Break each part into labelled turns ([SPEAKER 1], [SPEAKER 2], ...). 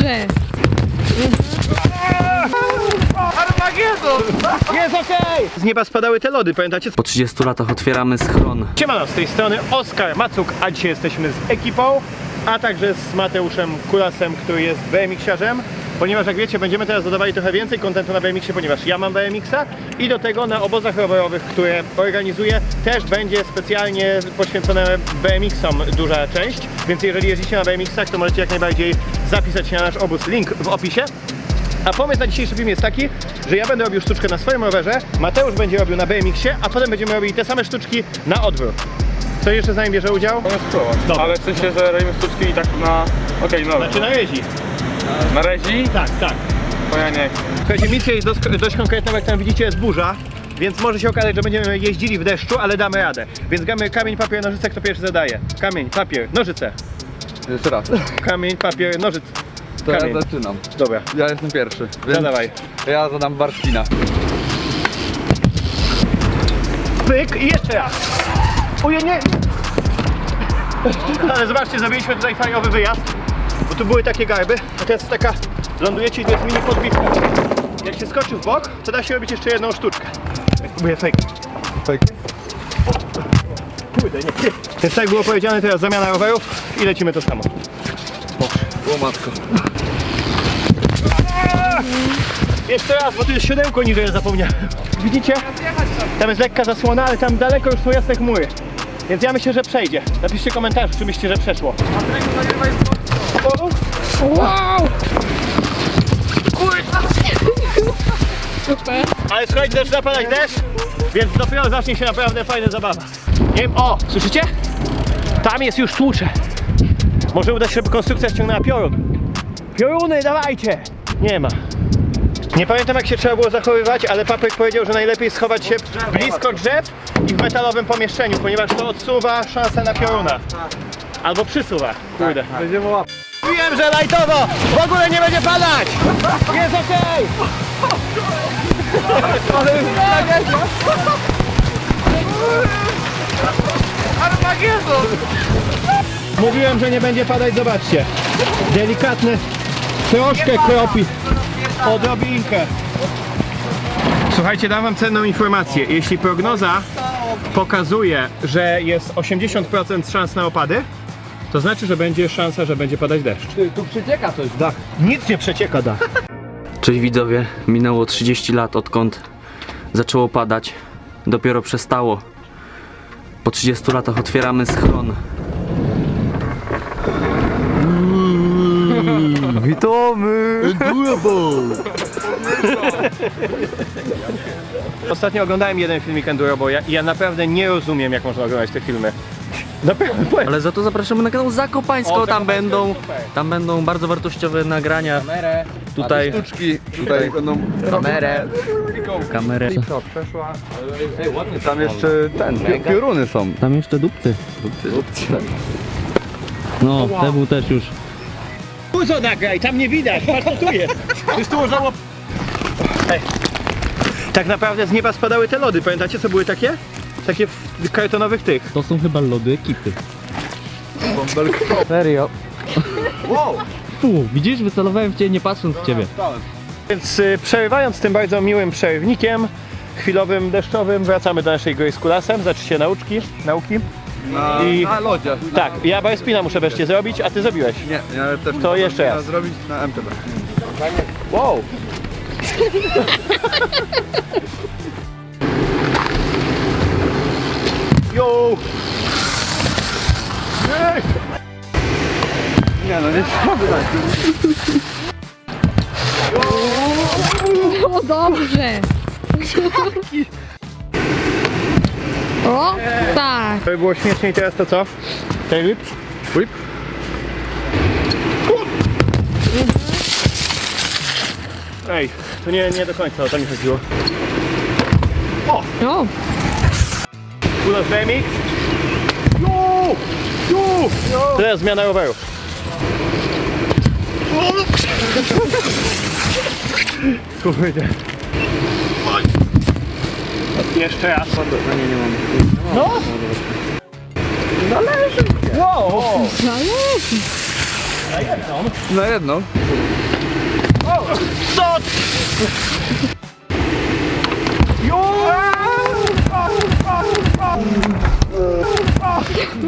[SPEAKER 1] dobrze.
[SPEAKER 2] Jest okej! Z nieba spadały te lody, pamiętacie?
[SPEAKER 3] Po 30 latach otwieramy schron.
[SPEAKER 2] Siemano, z tej strony Oskar Macuk, a dzisiaj jesteśmy z ekipą, a także z Mateuszem Kulasem, który jest BMX-iarzem. Ponieważ jak wiecie, będziemy teraz dodawali trochę więcej kontentu na BMX-ie, ponieważ ja mam BMX-a i do tego na obozach rowerowych, które organizuję, też będzie specjalnie poświęcone BMX-om duża część. Więc jeżeli jeździcie na BMX-ach, to możecie jak najbardziej zapisać się na nasz obóz, link w opisie. A pomysł na dzisiejszy film jest taki, że ja będę robił sztuczkę na swoim rowerze, Mateusz będzie robił na BMX-ie, a potem będziemy robili te same sztuczki na odwrót. Kto jeszcze z nami bierze udział? Dobra.
[SPEAKER 4] Ale w sensie, że robimy sztuczki i tak na... Okej, no.
[SPEAKER 2] Znaczy na rezi.
[SPEAKER 4] Na rezi?
[SPEAKER 2] Tak, tak.
[SPEAKER 4] Bo ja nie chcę.
[SPEAKER 2] Słuchajcie, misja jest dość, dość konkretna, jak tam widzicie jest burza, więc może się okazać, że będziemy jeździli w deszczu, ale damy radę. Więc gramy kamień, papier, nożyce, kto pierwszy zadaje. Kamień, papier, nożyce.
[SPEAKER 5] Jeszcze raz.
[SPEAKER 2] Kamień, papier, nożyce.
[SPEAKER 5] To
[SPEAKER 2] Kamień.
[SPEAKER 5] ja zaczynam.
[SPEAKER 2] Dobra,
[SPEAKER 5] Ja jestem pierwszy. Więc
[SPEAKER 2] zadawaj.
[SPEAKER 5] Ja zadam Barszkina.
[SPEAKER 2] Pyk i jeszcze raz. Ujej, nie. Ale zobaczcie, zrobiliśmy tutaj fajowy wyjazd, tu były takie garby, a teraz taka, lądujecie i to jest mini podbitka. Jak się skoczy w bok, to da się robić jeszcze jedną sztuczkę. Próbuję fake.
[SPEAKER 5] Tak.
[SPEAKER 2] Kurde, nie. Więc tak było powiedziane, teraz zamiana rowerów i lecimy to samo.
[SPEAKER 5] O matko.
[SPEAKER 2] Jeszcze raz, bo tu jest siodełko niżej, zapomniałem. Widzicie? Tam jest lekka zasłona, ale tam daleko już są jasne chmury. Więc ja myślę, że przejdzie. Napiszcie komentarz, czy myślicie, że przeszło.
[SPEAKER 1] Wow! Super.
[SPEAKER 2] Ale słuchajcie, zaczyna padać deszcz, więc dopiero zacznie się naprawdę fajna zabawa. Nie wiem, o, słyszycie? Tam jest już tłucze. Może uda się, żeby konstrukcja ściągnęła piorun. Pioruny, dawajcie! Nie ma. Nie pamiętam jak się trzeba było zachowywać, ale papryk powiedział, że najlepiej schować się blisko drzew i w metalowym pomieszczeniu, ponieważ to odsuwa szansę na pioruna. Albo przysuwa. Kurde.
[SPEAKER 5] Będziemy łap.
[SPEAKER 2] Wiem, że lajtowo! W ogóle nie będzie padać! Jest okej! Mówiłem, że nie będzie padać, zobaczcie. Delikatny, troszkę kropi. Odrobinkę. Słuchajcie, dam wam cenną informację. Jeśli prognoza pokazuje, że jest 80% szans na opady, to znaczy, że będzie szansa, że będzie padać deszcz.
[SPEAKER 5] Ty, tu przecieka coś, dach.
[SPEAKER 2] Nic nie przecieka, da.
[SPEAKER 3] Cześć widzowie, minęło 30 lat odkąd zaczęło padać. Dopiero przestało. Po 30 latach otwieramy schron. Witamy!
[SPEAKER 2] Ostatnio oglądałem jeden filmik Enduro, bo ja, ja naprawdę nie rozumiem, jak można oglądać te filmy. Naprawdę, powiem.
[SPEAKER 3] Ale za to zapraszamy na kanał Zakopańsko,
[SPEAKER 2] O,
[SPEAKER 3] tam
[SPEAKER 2] Zakopańsko
[SPEAKER 3] będą,
[SPEAKER 2] super.
[SPEAKER 3] tam będą bardzo wartościowe nagrania.
[SPEAKER 5] Kamerę.
[SPEAKER 3] Tutaj
[SPEAKER 5] Sztuczki tutaj będą.
[SPEAKER 3] kamerę, kamerę.
[SPEAKER 5] Co, przeszła. Ej, ładnie. Tam jeszcze ten, pi- pioruny są.
[SPEAKER 3] Tam jeszcze dupcy. No, temu też już.
[SPEAKER 2] Dużo nagraj, tam nie widać, patrz co tu jest. Przecież tu można było... Ej. Tak naprawdę z nieba spadały te lody, pamiętacie co były takie? Takie w kartonowych tych.
[SPEAKER 3] To są chyba lody ekipy. Serio.
[SPEAKER 5] Wow!
[SPEAKER 3] Tu, widzisz, wycelowałem w ciebie nie patrząc w ciebie.
[SPEAKER 2] Więc y, przerywając tym bardzo miłym przerywnikiem, chwilowym, deszczowym, wracamy do naszej gry z kulasem, zaczniecie nauczki, nauki.
[SPEAKER 5] Na,
[SPEAKER 2] I-
[SPEAKER 5] na lodzie.
[SPEAKER 2] Tak, ja Barspina muszę wreszcie zrobić, a ty zrobiłeś.
[SPEAKER 5] Nie, ja też
[SPEAKER 2] To
[SPEAKER 5] muszę
[SPEAKER 2] jeszcze raz.
[SPEAKER 5] zrobić na MTB.
[SPEAKER 2] Wow! Yo!
[SPEAKER 5] Nie no, nie
[SPEAKER 1] O, dobrze. O, tak.
[SPEAKER 2] To by było śmieszniej teraz to co? Ten whip?
[SPEAKER 5] Whip?
[SPEAKER 2] Ej, to nie, nie do końca o to mi chodziło.
[SPEAKER 1] O,
[SPEAKER 2] Kulas BMX. Jo! Jo! Teraz zmiana roweru. Kurde. Jeszcze raz. No! Należy! Wow!
[SPEAKER 1] zależy.
[SPEAKER 5] Na jedną.
[SPEAKER 2] Co?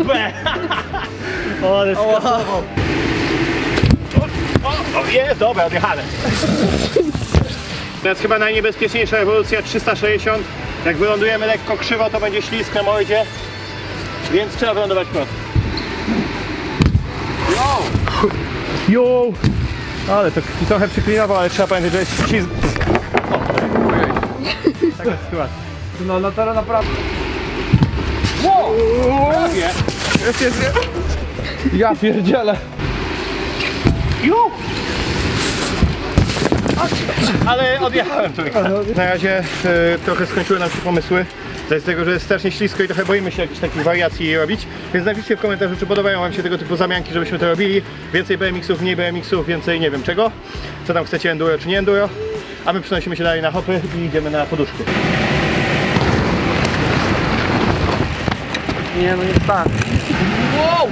[SPEAKER 2] Be. O, ale skasował. O, o, jest, dobra, odjechane. To jest chyba najniebezpieczniejsza ewolucja 360. Jak wylądujemy lekko krzywo, to będzie ślisk na mordzie. Więc trzeba wylądować prosto. Jo! Ale to trochę przyklinował, ale trzeba pamiętać, że jest ślizg. Taka sytuacja.
[SPEAKER 5] No, no teraz naprawdę.
[SPEAKER 2] Prawie.
[SPEAKER 5] Jest, jest, jest. Ja pierdzielę.
[SPEAKER 2] Ju! Ale odjechałem trójkę. Na razie e, trochę skończyły nam się pomysły. Z tego, że jest strasznie ślisko i trochę boimy się jakichś takich wariacji robić. Więc napiszcie w komentarzu, czy podobają Wam się tego typu zamianki, żebyśmy to robili. Więcej BMX-ów, mniej BMX-ów, więcej nie wiem czego. Co tam chcecie, enduro czy nie enduro. A my przenosimy się dalej na hopy i idziemy na poduszki.
[SPEAKER 3] Nie, no nie tak.
[SPEAKER 1] Wow!